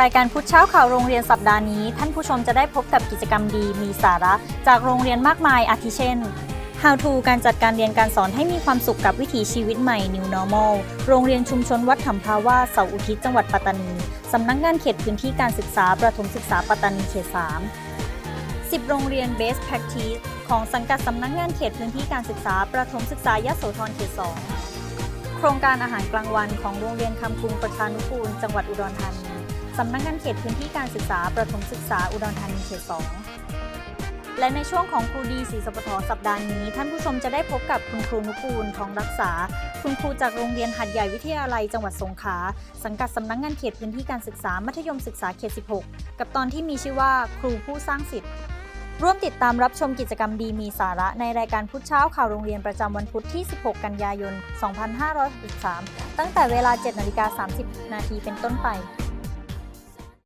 รายการพุทธเช้าข่าวโรงเรียนสัปดาห์นี้ ท่านผู้ชมจะได้พบกับกิจกรรมดีมีสาระ จากโรงเรียนมากมายอาทิเช่น How to การจัดการเรียนการสอนให้มีความสุขกับวิถีชีวิตใหม่ New Normal โรงเรียนชุมชนวัดถำภาวาเสาอุทิศจังหวัดปัตตานีสำนักงานเขตพื้นที่การศึกษาประถมศึกษาปัตตานีเขต 3 10 โรงเรียน Best Practice ของสังกัดสำนักงานเขตพื้นที่การศึกษาประถมศึกษายโสธรเขต 2 โครงการอาหารกลางวันของโรงเรียนคำกรุงประชานุกูล จังหวัดอุดรธานี สำนักงานเขตพื้นที่การศึกษาประถมศึกษาอุดรธานีเขต 2 และในช่วงของครูดีศรีสปทสัปดาห์นี้ ท่านผู้ชมจะได้พบกับคุณครูนุกูลทองรักษา คุณครูจากโรงเรียนหัดใหญ่วิทยาลัยจังหวัดสงขลาสังกัดสำนักงานเขตพื้นที่การศึกษามัธยมศึกษาเขต 16 กับตอนที่มีชื่อว่าครูผู้สร้างสิทธิ์ร่วมติดตามรับชมกิจกรรมดีมีสาระในรายการพุทธเช้าข่าวโรงเรียนประจำวันพุธที่ 16 กันยายน 2563 ตั้งแต่เวลา 7 นาฬิกา 30 นาทีเป็นต้นไป